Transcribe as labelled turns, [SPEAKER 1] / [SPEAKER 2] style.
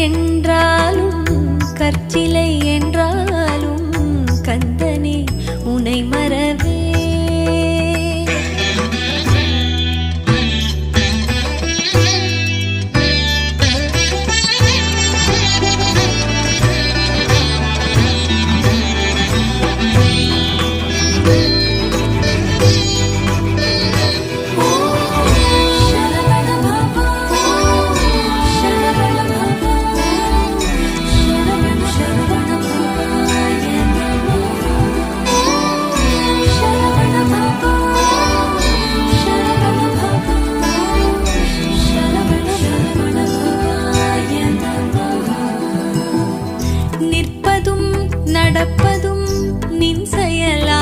[SPEAKER 1] என்றாலும் கற்சிலை என் நடப்பதும் நின் செயலா